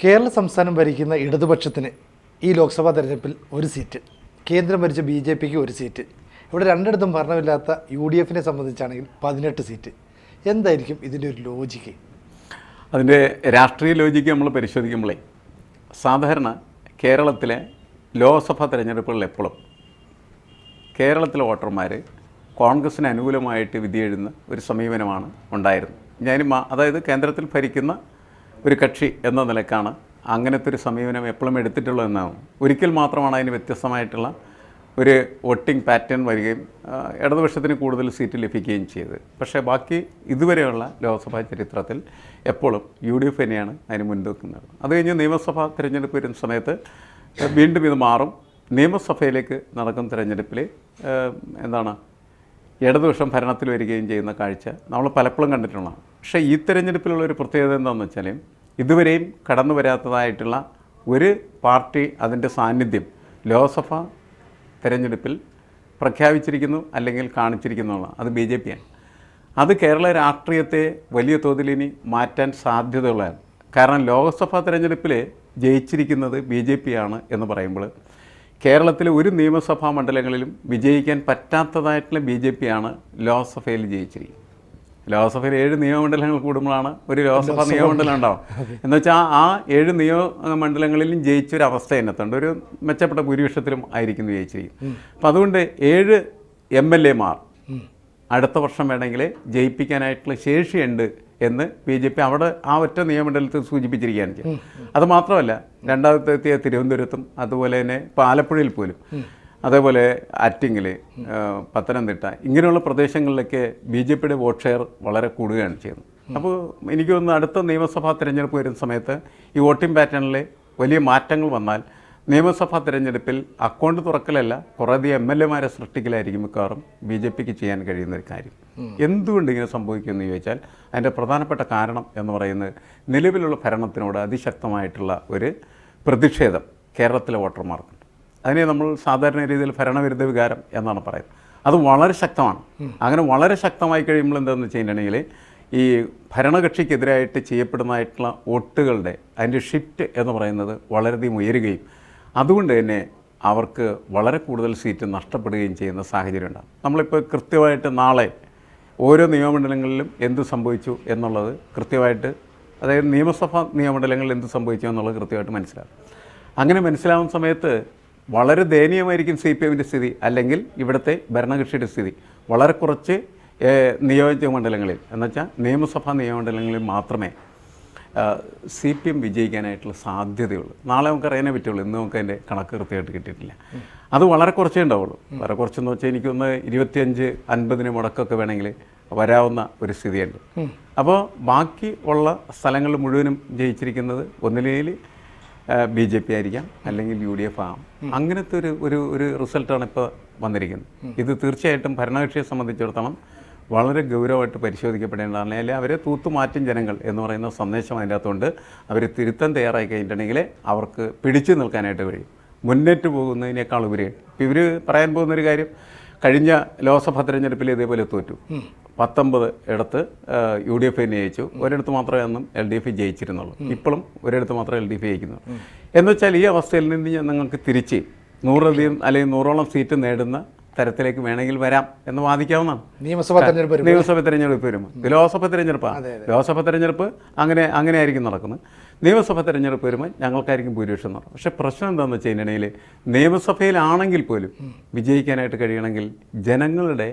കേരള സംസ്ഥാനം ഭരിക്കുന്ന ഇടതുപക്ഷത്തിന് ഈ ലോക്സഭാ തെരഞ്ഞെടുപ്പിൽ ഒരു സീറ്റ് കേന്ദ്രം ഭരിച്ച ബി ജെ പിക്ക് ഒരു സീറ്റ് ഇവിടെ രണ്ടിടത്തും ഭരണമില്ലാത്ത യു ഡി എഫിനെ സംബന്ധിച്ചാണെങ്കിൽ പതിനെട്ട് സീറ്റ്. എന്തായിരിക്കും ഇതിന്റെ ഒരു ലോജിക്ക് അതിന്റെ രാഷ്ട്രീയ ലോജിക്ക് നമ്മൾ പരിശോധിക്കുമ്പോഴേ സാധാരണ കേരളത്തിലെ ലോക്സഭാ തെരഞ്ഞെടുപ്പുകളിൽ എപ്പോഴും കേരളത്തിലെ വോട്ടർമാർ കോൺഗ്രസിന് അനുകൂലമായിട്ട് വിധിയെഴുതുന്ന ഒരു സമീപനമാണ് ഉണ്ടായിരുന്നത്. ഞാൻ അതായത് കേന്ദ്രത്തിൽ ഭരിക്കുന്ന ഒരു കക്ഷി എന്ന നിലക്കാണ് അങ്ങനത്തെ ഒരു സമീപനം എപ്പോഴും എടുത്തിട്ടുള്ളതെന്നാണ് ഒരിക്കൽ മാത്രമാണ് അതിന് വ്യത്യസ്തമായിട്ടുള്ള ഒരു വോട്ടിംഗ് പാറ്റേൺ വരികയും ഇടതുപക്ഷത്തിന് കൂടുതൽ സീറ്റ് ലഭിക്കുകയും ചെയ്തത്. പക്ഷേ ബാക്കി ഇതുവരെയുള്ള ലോക്സഭാ ചരിത്രത്തിൽ എപ്പോഴും യു ഡി എഫ് തന്നെയാണ് അതിന് മുൻതൂക്കുന്നത് അത് കഴിഞ്ഞ് നിയമസഭാ തിരഞ്ഞെടുപ്പ് വരുന്ന സമയത്ത് വീണ്ടും ഇത് മാറും. നിയമസഭയിലേക്ക് നടക്കുന്ന തിരഞ്ഞെടുപ്പിൽ എന്താണ് ഇടതുപക്ഷം ഭരണത്തിൽ വരികയും ചെയ്യുന്ന കാഴ്ച നമ്മൾ പലപ്പോഴും കണ്ടിട്ടുള്ളതാണ്. പക്ഷേ ഈ തെരഞ്ഞെടുപ്പിലുള്ള ഒരു പ്രത്യേകത എന്താണെന്ന് വെച്ചാൽ ഇതുവരെയും കടന്നു വരാത്തതായിട്ടുള്ള ഒരു പാർട്ടി അതിന്റെ സാന്നിധ്യം ലോക്സഭ തെരഞ്ഞെടുപ്പിൽ പ്രഖ്യാപിച്ചിരിക്കുന്നു അല്ലെങ്കിൽ കാണിച്ചിരിക്കുന്നുള്ള അത് ബി ജെ പിയാണ് അത് കേരള രാഷ്ട്രീയത്തെ വലിയ തോതിൽ ഇനി മാറ്റാൻ സാധ്യതയുള്ളതാണ്. കാരണം ലോക്സഭാ തെരഞ്ഞെടുപ്പിൽ ജയിച്ചിരിക്കുന്നത് ബി ജെ പി ആണ് എന്ന് പറയുമ്പോൾ കേരളത്തിലെ ഒരു നിയമസഭാ മണ്ഡലങ്ങളിലും വിജയിക്കാൻ പറ്റാത്തതായിട്ടുള്ള ബി ജെ പി ആണ് ലോക്സഭയിൽ ജയിച്ചിരിക്കുന്നത്. ലോക്സഭയിൽ ഏഴ് നിയമമണ്ഡലങ്ങൾ കൂടുമ്പോഴാണ് ഒരു ലോക്സഭാ നിയമമണ്ഡലം ഉണ്ടാവും എന്ന് വെച്ചാൽ ആ ഏഴ് നിയമമണ്ഡലങ്ങളിലും ജയിച്ചൊരു അവസ്ഥ എന്നത്തുണ്ട് ഒരു മെച്ചപ്പെട്ട ഭൂരിപക്ഷത്തിലും ആയിരിക്കുന്നു ജയിച്ചിരിക്കും അപ്പം അതുകൊണ്ട് ഏഴ് എം എൽ എമാർ അടുത്ത വർഷം വേണമെങ്കിൽ ജയിപ്പിക്കാനായിട്ടുള്ള ശേഷിയുണ്ട് എന്ന് ബി ജെ പി അവിടെ ആ ഒറ്റ നിയമമണ്ഡലത്തിൽ സൂചിപ്പിച്ചിരിക്കുകയാണ് അത് മാത്രമല്ല രണ്ടാമത്തെ എത്തിയ തിരുവനന്തപുരത്തും അതുപോലെ തന്നെ ഇപ്പോൾ ആലപ്പുഴയിൽ പോലും അതേപോലെ ആറ്റിങ്ങിൽ പത്തനംതിട്ട ഇങ്ങനെയുള്ള പ്രദേശങ്ങളിലൊക്കെ ബി ജെ പിയുടെ വോട്ട് ഷെയർ വളരെ കൂടുകയാണ് ചെയ്യുന്നത്. അപ്പോൾ എനിക്ക് തോന്നുന്നു അടുത്ത നിയമസഭാ തിരഞ്ഞെടുപ്പ് വരുന്ന സമയത്ത് ഈ വോട്ടിംഗ് പാറ്റേണിൽ വലിയ മാറ്റങ്ങൾ വന്നാൽ നിയമസഭാ തിരഞ്ഞെടുപ്പിൽ അക്കൗണ്ട് തുറക്കലല്ല കുറേയധികം എം എൽ എമാരെ സൃഷ്ടിക്കലായിരിക്കും മിക്കവാറും ബി ജെ പിക്ക് ചെയ്യാൻ കഴിയുന്ന ഒരു കാര്യം. എന്തുകൊണ്ട് ഇങ്ങനെ സംഭവിക്കുമെന്ന് ചോദിച്ചാൽ അതിന്റെ പ്രധാനപ്പെട്ട കാരണം എന്ന് പറയുന്നത് നിലവിലുള്ള ഭരണത്തിനോട് അതിശക്തമായിട്ടുള്ള ഒരു പ്രതിഷേധം കേരളത്തിലെ വോട്ടർമാർക്കുണ്ട് അതിനെ നമ്മൾ സാധാരണ രീതിയിൽ ഭരണവിരുദ്ധ വികാരം എന്നാണ് പറയുന്നത്. അത് വളരെ ശക്തമാണ്. അങ്ങനെ വളരെ ശക്തമായി കഴിയുമ്പോൾ എന്താണെന്ന് വെച്ച് കഴിഞ്ഞിട്ടുണ്ടെങ്കിൽ ഈ ഭരണകക്ഷിക്കെതിരായിട്ട് ചെയ്യപ്പെടുന്നതായിട്ടുള്ള വോട്ടുകളുടെ അതിന്റെ ഷിഫ്റ്റ് എന്ന് പറയുന്നത് വളരെയധികം ഉയരുകയും അതുകൊണ്ട് തന്നെ അവർക്ക് വളരെ കൂടുതൽ സീറ്റ് നഷ്ടപ്പെടുകയും ചെയ്യുന്ന സാഹചര്യം ഉണ്ടാകും. നമ്മളിപ്പോൾ കൃത്യമായിട്ട് നാളെ ഓരോ നിയമമണ്ഡലങ്ങളിലും എന്ത് സംഭവിച്ചു എന്നുള്ളത് കൃത്യമായിട്ട് അതായത് നിയമസഭാ നിയമമണ്ഡലങ്ങളിൽ എന്ത് സംഭവിച്ചു എന്നുള്ളത് കൃത്യമായിട്ട് മനസ്സിലാകും. അങ്ങനെ മനസ്സിലാവുന്ന സമയത്ത് വളരെ ദയനീയമായിരിക്കും സി പി എമ്മിന്റെ സ്ഥിതി അല്ലെങ്കിൽ ഇവിടുത്തെ ഭരണകക്ഷിയുടെ സ്ഥിതി. വളരെ കുറച്ച് നിയോജക മണ്ഡലങ്ങളിൽ എന്നുവെച്ചാൽ നിയമസഭാ നിയമമണ്ഡലങ്ങളിൽ മാത്രമേ സി പി എം വിജയിക്കാനായിട്ടുള്ള സാധ്യതയുള്ളൂ. നാളെ നമുക്ക് അറിയാനേ പറ്റുള്ളൂ ഇന്ന് നമുക്ക് അതിന്റെ കണക്ക് കൃത്യമായിട്ട് കിട്ടിയിട്ടില്ല. അത് വളരെ കുറച്ചേ ഉണ്ടാവുള്ളൂ. വളരെ കുറച്ചെന്ന് വെച്ചാൽ എനിക്കൊന്ന് ഇരുപത്തിയഞ്ച് അൻപതിന് മുടക്കൊക്കെ വേണമെങ്കിൽ വരാവുന്ന ഒരു സ്ഥിതിയുണ്ട്. അപ്പോൾ ബാക്കി ഉള്ള സ്ഥലങ്ങൾ മുഴുവനും ജയിച്ചിരിക്കുന്നത് ഒന്നിലേൽ ബി ജെ പി ആയിരിക്കാം അല്ലെങ്കിൽ യു ഡി എഫ് ആകാം. അങ്ങനത്തെ ഒരു ഒരു ഒരു റിസൾട്ടാണ് ഇപ്പോൾ വന്നിരിക്കുന്നത്. ഇത് തീർച്ചയായിട്ടും ഭരണകക്ഷിയെ സംബന്ധിച്ചിടത്തോളം വളരെ ഗൗരവമായിട്ട് പരിശോധിക്കപ്പെടേണ്ടതാണ്. അല്ലെങ്കിൽ അവരെ തൂത്തുമാറ്റും ജനങ്ങൾ എന്ന് പറയുന്ന സന്ദേശം അതിന്റെ അകത്തുണ്ട്. അവർ തിരുത്തം തയ്യാറായി കഴിഞ്ഞിട്ടുണ്ടെങ്കിൽ അവർക്ക് പിടിച്ചു നിൽക്കാനായിട്ട് കഴിയും. മുന്നേറ്റ് പോകുന്നതിനേക്കാൾ ഉപരി ഇവർ പറയാൻ പോകുന്നൊരു കാര്യം കഴിഞ്ഞ ലോക്സഭാ തെരഞ്ഞെടുപ്പിൽ ഇതേപോലെ തോറ്റു. പത്തൊമ്പത് ഇടത്ത് യു ഡി എഫ് ജയിച്ചു. ഒരിടത്ത് മാത്രമേ അന്നും എൽ ഡി എഫ് ജയിച്ചിരുന്നുള്ളൂ. ഇപ്പോഴും ഒരിടത്ത് മാത്രമേ എൽ ഡി എഫ് ജയിക്കുന്നു. എന്നുവെച്ചാൽ ഈ അവസ്ഥയിൽ നിന്ന് ഞാൻ നിങ്ങൾക്ക് തിരിച്ച് നൂറിലധികം അല്ലെങ്കിൽ നൂറോളം സീറ്റ് നേടുന്ന തരത്തിലേക്ക് വേണമെങ്കിൽ വരാം എന്ന് വാദിക്കാവുന്നതാണ്. നിയമസഭാ തെരഞ്ഞെടുപ്പ് വരുമ്പോൾ. തെരഞ്ഞെടുപ്പ് ലോക്സഭ തെരഞ്ഞെടുപ്പാണ് ലോക്സഭാ തെരഞ്ഞെടുപ്പ് അങ്ങനെ അങ്ങനെയായിരിക്കും നടക്കുന്നത്. നിയമസഭ തെരഞ്ഞെടുപ്പ് വരുമ്പോൾ ഞങ്ങൾക്കായിരിക്കും ഭൂരിപക്ഷം നടക്കും പക്ഷേ പ്രശ്നം എന്താണെന്ന് വെച്ച് കഴിഞ്ഞിട്ടുണ്ടെങ്കിൽ നിയമസഭയിലാണെങ്കിൽ പോലും വിജയിക്കാനായിട്ട് കഴിയണമെങ്കിൽ ജനങ്ങളുടെ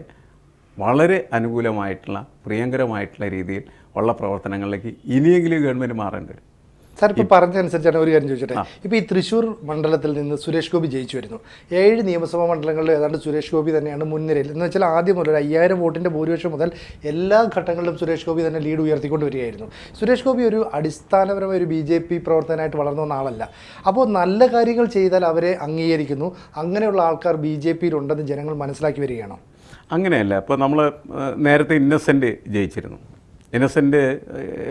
വളരെ അനുകൂലമായിട്ടുള്ള പ്രിയങ്കരമായിട്ടുള്ള രീതിയിൽ ഉള്ള പ്രവർത്തനങ്ങളിലേക്ക് ഇനിയെങ്കിലും ഗവൺമെന്റ് മാറേണ്ടി വരും. സാർ ഇപ്പോൾ പറഞ്ഞതനുസരിച്ചാണ് ഒരു കാര്യം ചോദിച്ചോട്ടെ. ഇപ്പോൾ ഈ തൃശ്ശൂർ മണ്ഡലത്തിൽ നിന്ന് സുരേഷ് ഗോപി ജയിച്ചു വരുന്നു ഏഴ് നിയമസഭാ മണ്ഡലങ്ങളിൽ ഏതാണ്ട് സുരേഷ് ഗോപി തന്നെയാണ് മുൻനിരയിൽ. എന്ന് വെച്ചാൽ ആദ്യം മുതൽ അയ്യായിരം വോട്ടിന്റെ ഭൂരിപക്ഷം മുതൽ എല്ലാ ഘട്ടങ്ങളിലും സുരേഷ് ഗോപി തന്നെ ലീഡ് ഉയർത്തിക്കൊണ്ട് വരികയായിരുന്നു സുരേഷ് ഗോപി ഒരു അടിസ്ഥാനപരമായ ഒരു ബി ജെ പി പ്രവർത്തനമായിട്ട് വളർന്നു വന്ന ആളല്ല. അപ്പോൾ നല്ല കാര്യങ്ങൾ ചെയ്താൽ അവരെ അംഗീകരിക്കുന്നു. അങ്ങനെയുള്ള ആൾക്കാർ ബി ജെ പിയിലുണ്ടെന്ന് ജനങ്ങൾ മനസ്സിലാക്കി വരികയാണോ? അങ്ങനെയല്ല. ഇപ്പോൾ നമ്മൾ നേരത്തെ ഇന്നസെന്റ് ജയിച്ചിരുന്നു. ഇന്നസെന്റ്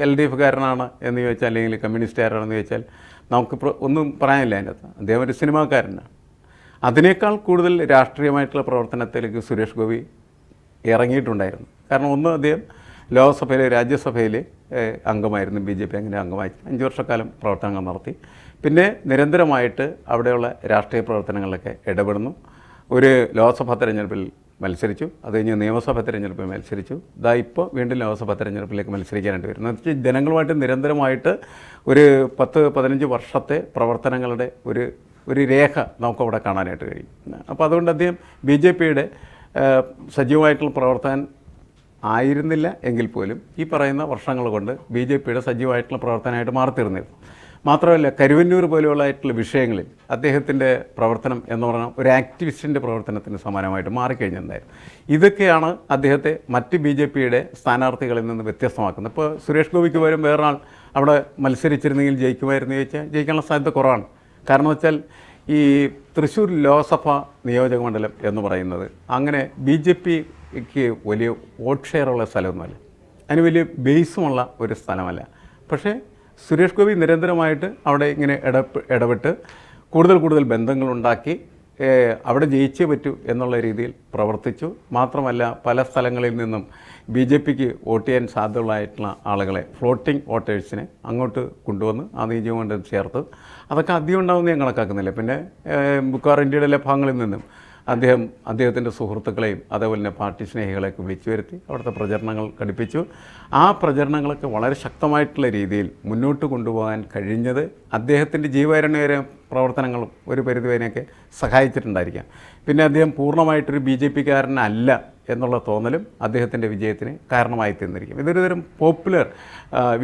എൽ ഡി എഫുകാരനാണ് എന്ന് ചോദിച്ചാൽ അല്ലെങ്കിൽ കമ്മ്യൂണിസ്റ്റുകാരാണെന്ന് ചോദിച്ചാൽ നമുക്ക് ഒന്നും പറയാനില്ല അതിന്റെ അകത്ത്. അദ്ദേഹം ഒരു സിനിമാക്കാരനാണ്. അതിനേക്കാൾ കൂടുതൽ രാഷ്ട്രീയമായിട്ടുള്ള പ്രവർത്തനത്തിലേക്ക് സുരേഷ് ഗോപി ഇറങ്ങിയിട്ടുണ്ടായിരുന്നു. കാരണം ഒന്ന് അദ്ദേഹം ലോക്സഭയിൽ രാജ്യസഭയിൽ അംഗമായിരുന്നു. ബി ജെ പി അങ്ങനെ അംഗമായി അഞ്ച് വർഷക്കാലം പ്രവർത്തനങ്ങൾ നടത്തി. പിന്നെ നിരന്തരമായിട്ട് അവിടെയുള്ള രാഷ്ട്രീയ പ്രവർത്തനങ്ങളിലൊക്കെ ഇടപെടുന്നു. ഒരു ലോക്സഭാ തെരഞ്ഞെടുപ്പിൽ മത്സരിച്ചു. അത് കഴിഞ്ഞ് നിയമസഭാ തെരഞ്ഞെടുപ്പിൽ മത്സരിച്ചു. ഇതാ ഇപ്പോൾ വീണ്ടും ലോക്സഭാ തെരഞ്ഞെടുപ്പിലേക്ക് മത്സരിക്കാനായിട്ട് വരുന്നു എന്ന് വെച്ചാൽ ജനങ്ങളുമായിട്ട് നിരന്തരമായിട്ട് ഒരു പത്ത് പതിനഞ്ച് വർഷത്തെ പ്രവർത്തനങ്ങളുടെ ഒരു ഒരു രേഖ നമുക്കവിടെ കാണാനായിട്ട് കഴിയും. അപ്പോൾ അതുകൊണ്ട് അദ്ദേഹം ബി ജെ പിയുടെ സജീവമായിട്ടുള്ള പ്രവർത്തകൻ ആയിരുന്നില്ല എങ്കിൽ പോലും ഈ പറയുന്ന വർഷങ്ങൾ കൊണ്ട് ബി ജെ പിയുടെ സജീവമായിട്ടുള്ള പ്രവർത്തനമായിട്ട് മാറിത്തീർന്നിരുന്നു. മാത്രമല്ല കരുവന്നൂർ പോലെയുള്ളതായിട്ടുള്ള വിഷയങ്ങളിൽ അദ്ദേഹത്തിന്റെ പ്രവർത്തനം എന്ന് പറഞ്ഞാൽ ഒരു ആക്ടിവിസ്റ്റിന്റെ പ്രവർത്തനത്തിന് സമാനമായിട്ട് മാറിക്കഴിഞ്ഞിട്ടുണ്ടായിരുന്നു ഇതൊക്കെയാണ് അദ്ദേഹത്തെ മറ്റ് ബി ജെ പിയുടെ സ്ഥാനാർത്ഥികളിൽ നിന്ന് വ്യത്യസ്തമാക്കുന്നത്. ഇപ്പോൾ സുരേഷ് ഗോപിക്ക് പകരം വേറൊരാൾ അവിടെ മത്സരിച്ചിരുന്നെങ്കിൽ ജയിക്കുമായിരുന്നു ചോദിച്ചാൽ ജയിക്കാനുള്ള സാധ്യത കുറവാണ്. കാരണം വെച്ചാൽ ഈ തൃശ്ശൂർ ലോക്സഭ നിയോജക മണ്ഡലം എന്ന് പറയുന്നത് അങ്ങനെ ബി ജെ പിക്ക് വലിയ വോട്ട് ഷെയറുള്ള സ്ഥലമൊന്നുമല്ല. അതിന് വലിയ ബേസുമുള്ള ഒരു സ്ഥലമല്ല. പക്ഷേ സുരേഷ് ഗോപി നിരന്തരമായിട്ട് അവിടെ ഇങ്ങനെ ഇടപെ ഇടപെട്ട് കൂടുതൽ കൂടുതൽ ബന്ധങ്ങളുണ്ടാക്കി അവിടെ ജയിച്ചേ പറ്റൂ എന്നുള്ള രീതിയിൽ പ്രവർത്തിച്ചു. മാത്രമല്ല പല സ്ഥലങ്ങളിൽ നിന്നും ബി ജെ പിക്ക് വോട്ട് ചെയ്യാൻ സാധ്യതയുള്ളതായിട്ടുള്ള ആളുകളെ ഫ്ലോട്ടിംഗ് വോട്ടേഴ്സിനെ അങ്ങോട്ട് കൊണ്ടുവന്ന് ആ നിയോജകമണ്ഡലം ചേർത്ത്. അതൊക്കെ അധികം ഉണ്ടാവുമെന്ന് ഞാൻ കണക്കാക്കുന്നില്ല. പിന്നെ ബുക്കാർ ഇന്ത്യയുടെ എല്ലാ ഭാഗങ്ങളിൽ നിന്നും അദ്ദേഹം അദ്ദേഹത്തിന്റെ സുഹൃത്തുക്കളെയും അതേപോലെ തന്നെ പാർട്ടി സ്നേഹികളെയൊക്കെ വിളിച്ചു വരുത്തി അവിടുത്തെ പ്രചരണങ്ങൾ ഘടിപ്പിച്ചു. ആ പ്രചരണങ്ങളൊക്കെ വളരെ ശക്തമായിട്ടുള്ള രീതിയിൽ മുന്നോട്ട് കൊണ്ടുപോകാൻ കഴിഞ്ഞത് അദ്ദേഹത്തിന്റെ ജീവകാരുണ്യ പ്രവർത്തനങ്ങളും ഒരു പരിധി പരിധിവരെയൊക്കെ സഹായിച്ചിട്ടുണ്ടായിരിക്കാം. പിന്നെ അദ്ദേഹം പൂർണമായിട്ടൊരു ബി ജെ പിക്കാരനല്ല. എന്നുള്ള തോന്നലും അദ്ദേഹത്തിന്റെ വിജയത്തിന് കാരണമായി തീർന്നിരിക്കും. ഇതൊരു തരം പോപ്പുലർ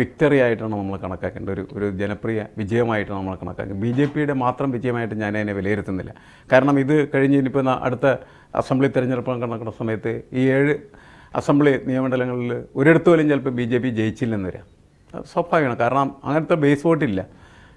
വിക്ടറി ആയിട്ടാണ് നമ്മൾ കണക്കാക്കേണ്ടത് ഒരു ഒരു ജനപ്രിയ വിജയമായിട്ടാണ് നമ്മൾ കണക്കാക്കുന്നത് ബി ജെ പിയുടെ മാത്രം വിജയമായിട്ട് ഞാൻ അതിനെ വിലയിരുത്തുന്നില്ല. കാരണം ഇത് കഴിഞ്ഞ് ഇനിയിപ്പോൾ അടുത്ത അസംബ്ലി തെരഞ്ഞെടുപ്പ് നടക്കുന്ന സമയത്ത് ഈ ഏഴ് അസംബ്ലി നിയമമണ്ഡലങ്ങളിൽ ഒരിടത്ത് പോലും ചിലപ്പോൾ ബി ജെ പി ജയിച്ചില്ലെന്ന് വരാം. സ്വാഭാവികമാണ്. കാരണം അങ്ങനത്തെ ബേസ് വോട്ടില്ല.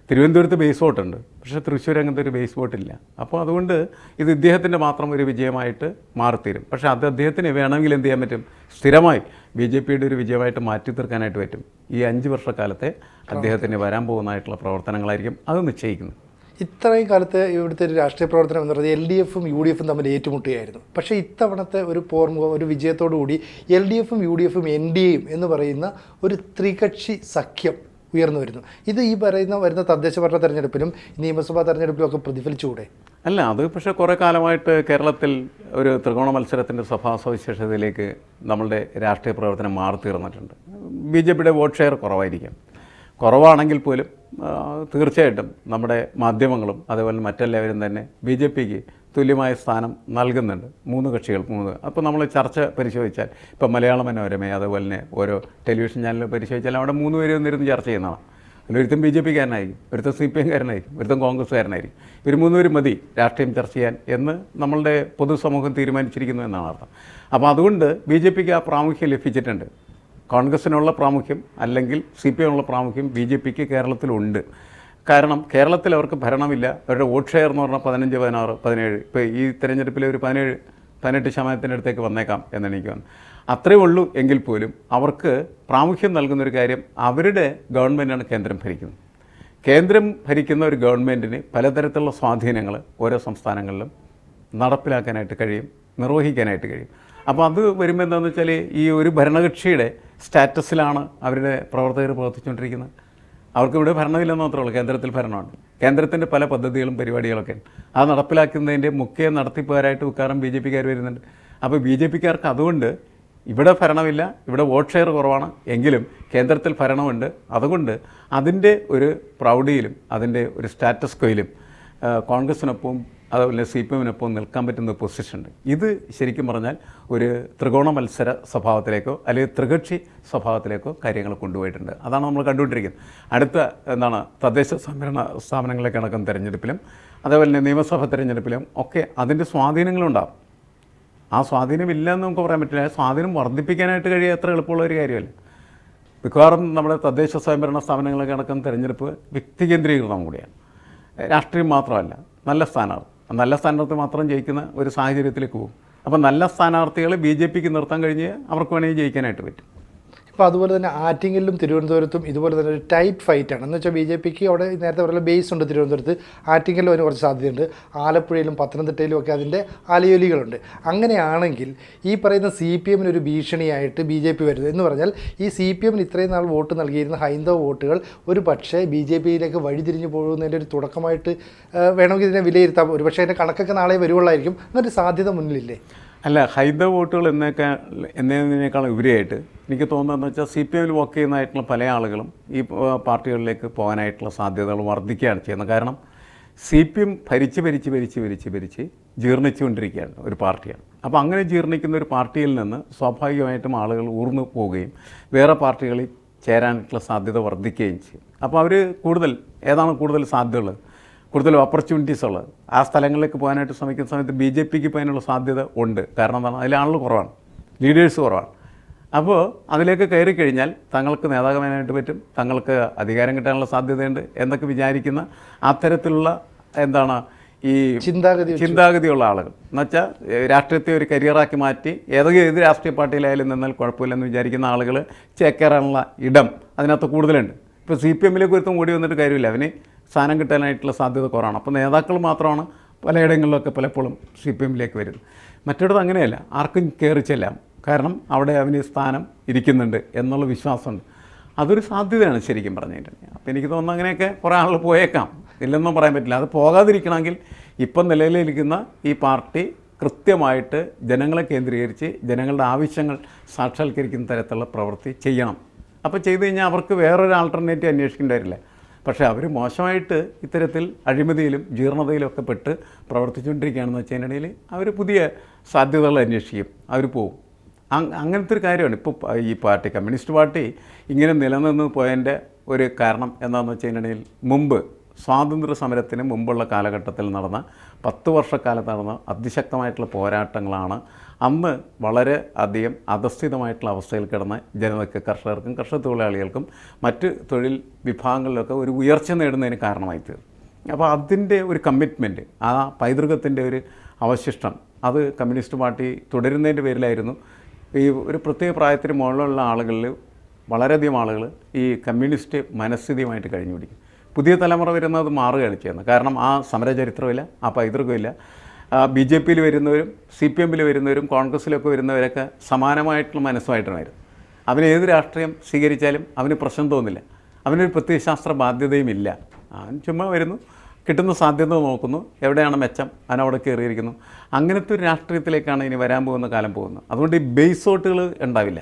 തിരുവനന്തപുരത്ത് ബേസ് ബോട്ടുണ്ട് പക്ഷേ തൃശ്ശൂർ അങ്ങനത്തെ ഒരു ബേസ് ബോട്ടില്ല അപ്പോൾ അതുകൊണ്ട് ഇത് ഇദ്ദേഹത്തിന്റെ മാത്രം ഒരു വിജയമായിട്ട് മാറിത്തീരും. പക്ഷേ അത് അദ്ദേഹത്തിന് വേണമെങ്കിൽ എന്ത് ചെയ്യാൻ പറ്റും? സ്ഥിരമായി ബി ജെ പിയുടെ ഒരു വിജയമായിട്ട് മാറ്റി തീർക്കാനായിട്ട് പറ്റും. ഈ അഞ്ച് വർഷക്കാലത്തെ അദ്ദേഹത്തിന് വരാൻ പോകുന്നതായിട്ടുള്ള പ്രവർത്തനങ്ങളായിരിക്കും അത് നിശ്ചയിക്കുന്നത്. ഇത്രയും കാലത്ത് ഇവിടുത്തെ ഒരു രാഷ്ട്രീയ പ്രവർത്തനം എന്ന് പറയുന്നത് എൽ ഡി എഫും യു ഡി എഫും തമ്മിൽ ഏറ്റുമുട്ടുകയായിരുന്നു. പക്ഷേ ഇത്തവണത്തെ ഒരു പോർമുഖം ഒരു വിജയത്തോടു കൂടി എൽ ഡി എഫും യു ഡി എഫും എൻ ഡി എയും എന്ന് പറയുന്ന ഒരു ത്രികക്ഷി സഖ്യം ഉയർന്നു വരുന്നു. ഇത് ഈ പറയുന്ന വരുന്ന തദ്ദേശ ഭരണ തെരഞ്ഞെടുപ്പിലും നിയമസഭാ തെരഞ്ഞെടുപ്പിലും ഒക്കെ പ്രതിഫലിച്ചുകൂടെ? അല്ല അത് പക്ഷേ കുറേ കാലമായിട്ട് കേരളത്തിൽ ഒരു ത്രികോണ മത്സരത്തിന്റെ സഭാ സവിശേഷതയിലേക്ക് നമ്മളുടെ രാഷ്ട്രീയ പ്രവർത്തനം മാറി തീർന്നിട്ടുണ്ട്. ബി ജെ പിയുടെ വോട്ട് ഷെയർ കുറവായിരിക്കും. കുറവാണെങ്കിൽ പോലും തീർച്ചയായിട്ടും നമ്മുടെ മാധ്യമങ്ങളും അതേപോലെ മറ്റെല്ലാവരും തന്നെ ബി ജെ പിക്ക് തുല്യമായ സ്ഥാനം നൽകുന്നുണ്ട്. മൂന്ന് കക്ഷികൾ മൂന്ന്. അപ്പോൾ നമ്മൾ ചർച്ച പരിശോധിച്ചാൽ ഇപ്പോൾ മലയാള മനോരമ അതുപോലെ തന്നെ ഓരോ ടെലിവിഷൻ ചാനൽ പരിശോധിച്ചാൽ അവിടെ മൂന്ന് പേരും ഒന്നിരുന്ന് ചർച്ച ചെയ്യുന്നതാണ്. അതിലൊരുത്തൻ ബി ജെ പിക്കാരനായിരിക്കും ഒരുത്തൻ സി പി എംകാരനായിരിക്കും ഒരുത്തൻ കോൺഗ്രസ്സുകാരനായിരിക്കും. ഇവർ മൂന്നുപേരും മതി രാഷ്ട്രീയം ചർച്ച ചെയ്യാൻ എന്ന് നമ്മളുടെ പൊതുസമൂഹം തീരുമാനിച്ചിരിക്കുന്നു എന്നാണ് അർത്ഥം. അപ്പോൾ അതുകൊണ്ട് ബി ജെ പിക്ക് ആ പ്രാമുഖ്യം ലഭിച്ചിട്ടുണ്ട്. കോൺഗ്രസ്സിനുള്ള പ്രാമുഖ്യം അല്ലെങ്കിൽ സി പി എമ്മിനുള്ള പ്രാമുഖ്യം ബി ജെ പിക്ക് കേരളത്തിലുണ്ട്. കാരണം കേരളത്തിൽ അവർക്ക് ഭരണമില്ല. അവരുടെ വോട്ട് ഷെയർ എന്ന് പറഞ്ഞാൽ പതിനഞ്ച് പതിനാറ് പതിനേഴ്. ഇപ്പോൾ ഈ തെരഞ്ഞെടുപ്പിൽ ഒരു പതിനേഴ് പതിനെട്ട് ശതമാനത്തിന്റെ അടുത്തേക്ക് വന്നേക്കാം എന്ന് എനിക്ക് തോന്നുന്നു അത്രയേ ഉള്ളൂ എങ്കിൽ പോലും അവർക്ക് പ്രാമുഖ്യം നൽകുന്നൊരു കാര്യം അവരുടെ ഗവൺമെന്റാണ് കേന്ദ്രം ഭരിക്കുന്നത്. കേന്ദ്രം ഭരിക്കുന്ന ഒരു ഗവൺമെന്റിന് പലതരത്തിലുള്ള സ്വാധീനങ്ങൾ ഓരോ സംസ്ഥാനങ്ങളിലും നടപ്പിലാക്കാനായിട്ട് കഴിയും നിർവഹിക്കാനായിട്ട് കഴിയും. അപ്പോൾ അത് വരുമ്പോൾ എന്താണെന്ന് വെച്ചാൽ ഈ ഒരു ഭരണകക്ഷിയുടെ സ്റ്റാറ്റസിലാണ് അവരുടെ പ്രവർത്തകർ പ്രവർത്തിച്ചുകൊണ്ടിരിക്കുന്നത്. അവർക്ക് ഇവിടെ ഭരണമില്ലെന്ന് മാത്രമേ ഉള്ളൂ. കേന്ദ്രത്തിൽ ഭരണമുണ്ട്. കേന്ദ്രത്തിന്റെ പല പദ്ധതികളും പരിപാടികളൊക്കെ അത് നടപ്പിലാക്കുന്നതിന്റെ മുഖ്യ നടത്തിപ്പുകാരായിട്ട് ഉക്കാരം ബി ജെ പിക്കാർ വരുന്നുണ്ട്. അപ്പോൾ ബി ജെ പിക്കാർക്ക് അതുകൊണ്ട് ഇവിടെ ഭരണമില്ല ഇവിടെ വോട്ട് ഷെയർ കുറവാണ് എങ്കിലും കേന്ദ്രത്തിൽ ഭരണമുണ്ട്. അതുകൊണ്ട് അതിന്റെ ഒരു പ്രൗഢിയിലും അതിന്റെ ഒരു സ്റ്റാറ്റസ് കോയിലും കോൺഗ്രസിനൊപ്പം അതുപോലെ സി പി എമ്മിനൊപ്പം നിൽക്കാൻ പറ്റുന്ന പൊസിഷൻ ഉണ്ട്. ഇത് ശരിക്കും പറഞ്ഞാൽ ഒരു ത്രികോണ മത്സര സ്വഭാവത്തിലേക്കോ അല്ലെങ്കിൽ ത്രികക്ഷി സ്വഭാവത്തിലേക്കോ കാര്യങ്ങൾ കൊണ്ടുപോയിട്ടുണ്ട്. അതാണ് നമ്മൾ കണ്ടുകൊണ്ടിരിക്കുന്നത്. അടുത്ത എന്താണ് തദ്ദേശ സംവരണ സ്ഥാപനങ്ങളെ നടക്കുന്ന തിരഞ്ഞെടുപ്പിലും അതേപോലെ തന്നെ നിയമസഭാ തിരഞ്ഞെടുപ്പിലും ഒക്കെ അതിന്റെ സ്വാധീനങ്ങളുണ്ടാകും ആ സ്വാധീനമില്ല എന്ന് നമുക്ക് പറയാൻ പറ്റില്ല. സ്വാധീനം വർദ്ധിപ്പിക്കാനായിട്ട് കഴിയുക അത്ര എളുപ്പമുള്ള ഒരു കാര്യമല്ല. മിക്കവാറും നമ്മുടെ തദ്ദേശ സ്വയംഭരണ സ്ഥാപനങ്ങളൊക്കെ അടക്കം തിരഞ്ഞെടുപ്പ് വ്യക്തി കേന്ദ്രീകൃതം കൂടിയാണ്. രാഷ്ട്രീയം മാത്രമല്ല നല്ല സ്ഥാനാർത്ഥി. നല്ല സ്ഥാനാർത്ഥി മാത്രം ജയിക്കുന്ന ഒരു സാഹചര്യത്തിലേക്ക് പോകും. അപ്പോൾ നല്ല സ്ഥാനാർത്ഥികളെ ബി ജെ പിക്ക് നിർത്താൻ കഴിഞ്ഞ് അവർക്ക് വേണമെങ്കിൽ ജയിക്കാനായിട്ട് പറ്റും. അപ്പോൾ അതുപോലെ തന്നെ ആറ്റിങ്ങലിലും തിരുവനന്തപുരത്തും ഇതുപോലെ തന്നെ ഒരു ടൈറ്റ് ഫൈറ്റാണ് എന്ന് വെച്ചാൽ ബി ജെ പിക്ക് അവിടെ നേരത്തെ പറഞ്ഞ ബേസ് ഉണ്ട് തിരുവനന്തപുരത്ത്. ആറ്റിങ്ങലിലും അതിന് കുറച്ച് സാധ്യതയുണ്ട്. ആലപ്പുഴയിലും പത്തനംതിട്ടയിലും ഒക്കെ അതിന്റെ അലയൊലികളുണ്ട്. അങ്ങനെയാണെങ്കിൽ ഈ പറയുന്ന സി പി എമ്മിന് ഒരു ഭീഷണിയായിട്ട് ബി ജെ പി വരുന്നത്. എന്ന് പറഞ്ഞാൽ ഈ സി പി എമ്മിന് ഇത്രയും നാൾ വോട്ട് നൽകിയിരുന്ന ഹൈന്ദവ വോട്ടുകൾ ഒരു പക്ഷേ ബി ജെ പിയിലേക്ക് വഴിതിരിഞ്ഞു പോകുന്നതിന്റെ ഒരു തുടക്കമായിട്ട് വേണമെങ്കിൽ ഇതിനെ വിലയിരുത്താം. ഒരു പക്ഷേ അതിന്റെ കണക്കൊക്കെ നാളെ വരുവുള്ളായിരിക്കും എന്നൊരു സാധ്യത മുന്നിലില്ലേ? അല്ല ഹൈന്ദവ വോട്ടുകൾ എന്നേക്കാൾ എന്നതിനേക്കാൾ ഉപരിയായിട്ട് എനിക്ക് തോന്നുന്നതെന്ന് വെച്ചാൽ സി പി എമ്മിൽ വർക്ക് ചെയ്യുന്നതായിട്ടുള്ള പല ആളുകളും ഈ പാർട്ടികളിലേക്ക് പോകാനായിട്ടുള്ള സാധ്യതകൾ വർദ്ധിക്കുകയാണ് ചെയ്യുന്നത്. കാരണം സി പി എം ഭരിച്ച് ഭരിച്ച് ഭരിച്ച് ഭരിച്ച് ഭരിച്ച് ജീർണിച്ചുകൊണ്ടിരിക്കുകയാണ് ഒരു പാർട്ടിയാണ്. അപ്പോൾ അങ്ങനെ ജീർണിക്കുന്ന ഒരു പാർട്ടിയിൽ നിന്ന് സ്വാഭാവികമായിട്ടും ആളുകൾ ഊർന്നു പോവുകയും വേറെ പാർട്ടികളിൽ ചേരാനായിട്ടുള്ള സാധ്യത വർദ്ധിക്കുകയും ചെയ്യും. അപ്പോൾ അവർ കൂടുതൽ ഏതാണ് കൂടുതൽ സാധ്യതയുള്ളത്? കൂടുതൽ ഓപ്പർച്യൂണിറ്റീസ് ഉള്ളത്. ആ സ്ഥലങ്ങളിലേക്ക് പോകാനായിട്ട് ശ്രമിക്കുന്ന സമയത്ത് ബി ജെ പിക്ക് പോകാനുള്ള സാധ്യത ഉണ്ട്. കാരണം എന്താണ്? അതിൽ ആളുകൾ കുറവാണ്. ലീഡേഴ്സ് കുറവാണ്. അപ്പോൾ അതിലേക്ക് കയറി കഴിഞ്ഞാൽ തങ്ങൾക്ക് നേതാക്കന്മാരായിട്ട് പറ്റും. തങ്ങൾക്ക് അധികാരം കിട്ടാനുള്ള സാധ്യതയുണ്ട് എന്നൊക്കെ വിചാരിക്കുന്ന അത്തരത്തിലുള്ള എന്താണ് ഈ ചിന്താഗതി ചിന്താഗതിയുള്ള ആളുകൾ. എന്നുവെച്ചാൽ രാഷ്ട്രീയത്തെ ഒരു കരിയറാക്കി മാറ്റി ഏതെങ്കിലും ഏത് രാഷ്ട്രീയ പാർട്ടിയിലായാലും നിന്നാൽ കുഴപ്പമില്ലെന്ന് വിചാരിക്കുന്ന ആളുകൾ ചേക്കേറാനുള്ള ഇടം അതിനകത്ത് കൂടുതലുണ്ട്. ഇപ്പോൾ സി പി എമ്മിലേക്ക് ഒരുത്തും കൂടി വന്നിട്ട് കാര്യമില്ല. അവന് സ്ഥാനം കിട്ടാനായിട്ടുള്ള സാധ്യത കുറവാണ്. അപ്പോൾ നേതാക്കൾ മാത്രമാണ് പലയിടങ്ങളിലൊക്കെ പലപ്പോഴും സി പി എമ്മിലേക്ക് വരുന്നത്. മറ്റിടത്ത് അങ്ങനെയല്ല. ആർക്കും കയറി ചെല്ലാം. കാരണം അവിടെ അവന് സ്ഥാനം ഇരിക്കുന്നുണ്ട് എന്നുള്ള വിശ്വാസമുണ്ട്. അതൊരു സാധ്യതയാണ് ശരിക്കും പറഞ്ഞു കഴിഞ്ഞിട്ടുണ്ടെങ്കിൽ അപ്പോൾ എനിക്ക് തോന്നുന്നു അങ്ങനെയൊക്കെ കുറേ ആളുകൾ പോയേക്കാം. ഇല്ലെന്നും പറയാൻ പറ്റില്ല. അത് പോകാതിരിക്കണമെങ്കിൽ ഇപ്പം നിലവിലിരിക്കുന്ന ഈ പാർട്ടി കൃത്യമായിട്ട് ജനങ്ങളെ കേന്ദ്രീകരിച്ച് ജനങ്ങളുടെ ആവശ്യങ്ങൾ സാക്ഷാത്കരിക്കുന്ന തരത്തിലുള്ള പ്രവൃത്തി ചെയ്യണം. അപ്പോൾ ചെയ്തു കഴിഞ്ഞാൽ അവർക്ക് വേറൊരു ആൾട്ടർനേറ്റീവ് അന്വേഷിക്കേണ്ടി വരില്ല. പക്ഷേ അവർ മോശമായിട്ട് ഇത്തരത്തിൽ അഴിമതിയിലും ജീർണതയിലും ഒക്കെ പെട്ട് പ്രവർത്തിച്ചുകൊണ്ടിരിക്കുകയാണെന്ന് വെച്ചതിനിടയിൽ അവർ പുതിയ സാധ്യതകൾ അന്വേഷിക്കും. അവർ പോവും. അങ്ങനത്തെ ഒരു കാര്യമാണ്. ഇപ്പോൾ ഈ പാർട്ടി കമ്മ്യൂണിസ്റ്റ് പാർട്ടി ഇങ്ങനെ നിലനിന്ന് പോയതിന്റെ ഒരു കാരണം എന്താണെന്ന് വെച്ചതിനിടയിൽ മുമ്പ് സ്വാതന്ത്ര്യ സമരത്തിന് മുമ്പുള്ള കാലഘട്ടത്തിൽ നടന്ന പത്ത് വർഷക്കാലത്ത് നടന്ന അതിശക്തമായിട്ടുള്ള പോരാട്ടങ്ങളാണ് അന്ന് വളരെ അധികം അധസ്ഥിതമായിട്ടുള്ള അവസ്ഥയിൽ കിടന്ന ജനതയ്ക്ക് കർഷകർക്കും കർഷക തൊഴിലാളികൾക്കും മറ്റ് തൊഴിൽ വിഭാഗങ്ങളിലൊക്കെ ഒരു ഉയർച്ച നേടുന്നതിന് കാരണമായി തീർന്നു അപ്പോൾ അതിന്റെ ഒരു കമ്മിറ്റ്മെന്റ് ആ പൈതൃകത്തിന്റെ ഒരു അവശിഷ്ടം അത് കമ്മ്യൂണിസ്റ്റ് പാർട്ടി തുടരുന്നതിന്റെ പേരിലായിരുന്നു. ഈ ഒരു പ്രത്യേക പ്രായത്തിന് മുകളിലുള്ള ആളുകളിൽ വളരെയധികം ആളുകൾ ഈ കമ്മ്യൂണിസ്റ്റ് മനസ്ഥിതിയുമായിട്ട് കഴിഞ്ഞു പിടിക്കും പുതിയ തലമുറ വരുന്നത് മാറുകയാണ് ചെയ്യുന്നത്. കാരണം ആ സമരചരിത്രമില്ല ആ പൈതൃകമില്ല. ബി ജെ പിയിൽ വരുന്നവരും സി പി എമ്മിൽ വരുന്നവരും കോൺഗ്രസ്സിലൊക്കെ വരുന്നവരൊക്കെ സമാനമായിട്ടുള്ള മനസ്സുമായിട്ടാണ് അവന് ഏത് രാഷ്ട്രീയം സ്വീകരിച്ചാലും അവന് പ്രശ്നം തോന്നില്ല. അവനൊരു പ്രത്യയശാസ്ത്ര ബാധ്യതയും ഇല്ല. അവൻ ചുമ്മാ വരുന്നു. കിട്ടുന്ന സാധ്യത നോക്കുന്നു. എവിടെയാണ് മെച്ചം? അവൻ അവിടെ കയറിയിരിക്കുന്നു. അങ്ങനത്തെ ഒരു രാഷ്ട്രീയത്തിലേക്കാണ് ഇനി വരാൻ പോകുന്ന കാലം പോകുന്നത്. അതുകൊണ്ട് ഈ ബേസ് വോട്ടുകൾ ഉണ്ടാവില്ല.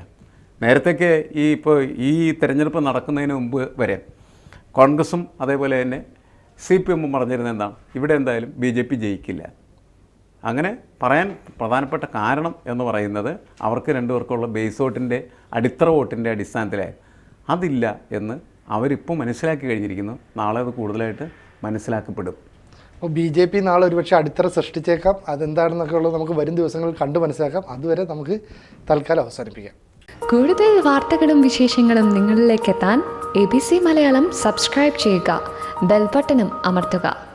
നേരത്തെയൊക്കെ ഈ ഇപ്പോൾ ഈ തിരഞ്ഞെടുപ്പ് നടക്കുന്നതിന് മുമ്പ് വരെ കോൺഗ്രസും അതേപോലെ തന്നെ സി പി എമ്മും പറഞ്ഞിരുന്നത് എന്താണ്? ഇവിടെ എന്തായാലും ബി ജെ പി ജയിക്കില്ല. അങ്ങനെ പറയാൻ പ്രധാനപ്പെട്ട കാരണം എന്ന് പറയുന്നത് അവർക്ക് രണ്ടുപേർക്കുള്ള ബേസ് വോട്ടിന്റെ അടിത്തറ വോട്ടിന്റെ അടിസ്ഥാനത്തിലായി. അതില്ല എന്ന് അവരിപ്പോൾ മനസ്സിലാക്കി കഴിഞ്ഞിരിക്കുന്നു. നാളെ അത് കൂടുതലായിട്ട് മനസ്സിലാക്കപ്പെടും. അപ്പോൾ ബി ജെ പി നാളെ ഒരുപക്ഷെ അടിത്തറ സൃഷ്ടിച്ചേക്കാം. അതെന്താണെന്നൊക്കെ ഉള്ളത് നമുക്ക് വരും ദിവസങ്ങളിൽ കണ്ടു മനസ്സിലാക്കാം. അതുവരെ നമുക്ക് തൽക്കാലം അവസാനിപ്പിക്കാം. കൂടുതൽ വാർത്തകളും വിശേഷങ്ങളും നിങ്ങളിലേക്ക് എത്താൻ A B C Malayalam subscribe ചെയ്യുക. ബെൽബട്ടനും അമർത്തുക.